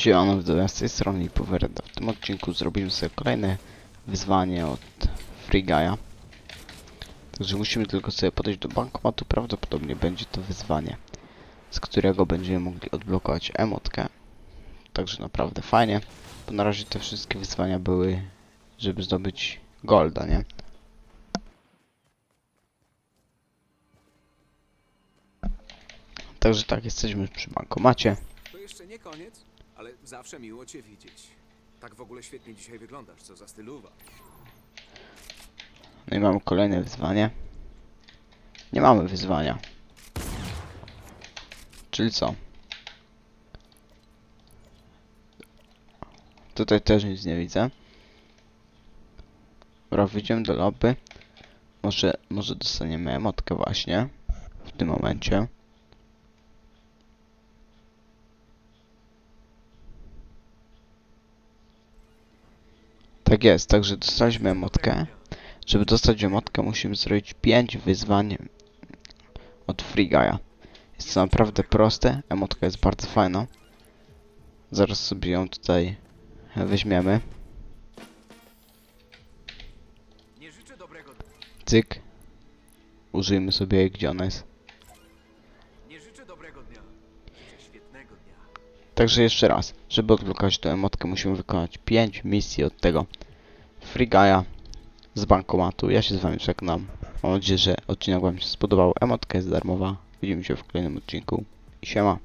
Siemano, widzowie, z tej strony Powerda. W tym odcinku zrobimy sobie kolejne wyzwanie od Free Guy'a. Także musimy tylko sobie podejść do bankomatu, prawdopodobnie będzie to wyzwanie, z którego będziemy mogli odblokować emotkę. Także naprawdę fajnie, bo na razie te wszystkie wyzwania były, żeby zdobyć golda, nie? Także tak, jesteśmy przy bankomacie. To jeszcze nie koniec, ale zawsze miło cię widzieć. Tak w ogóle świetnie dzisiaj wyglądasz, co za styluwa. No i mamy kolejne wyzwanie. Nie mamy wyzwania. Czyli co? Tutaj też nic nie widzę. Dobra, wyjdziemy do lobby. Może, może dostaniemy emotkę właśnie. W tym momencie. Tak jest, także dostaliśmy emotkę. Żeby dostać emotkę musimy zrobić 5 wyzwań od Free Guy'a. Jest to naprawdę proste, emotka jest bardzo fajna. Zaraz sobie ją tutaj weźmiemy. Cyk. Użyjmy sobie jej, gdzie ona jest. Także jeszcze raz, żeby odblokować tę emotkę musimy wykonać 5 misji od tego Free Guy'a z bankomatu. Ja się z wami żegnam. Mam nadzieję, że odcinek wam się spodobał. Emotka jest darmowa. Widzimy się w kolejnym odcinku. I siema.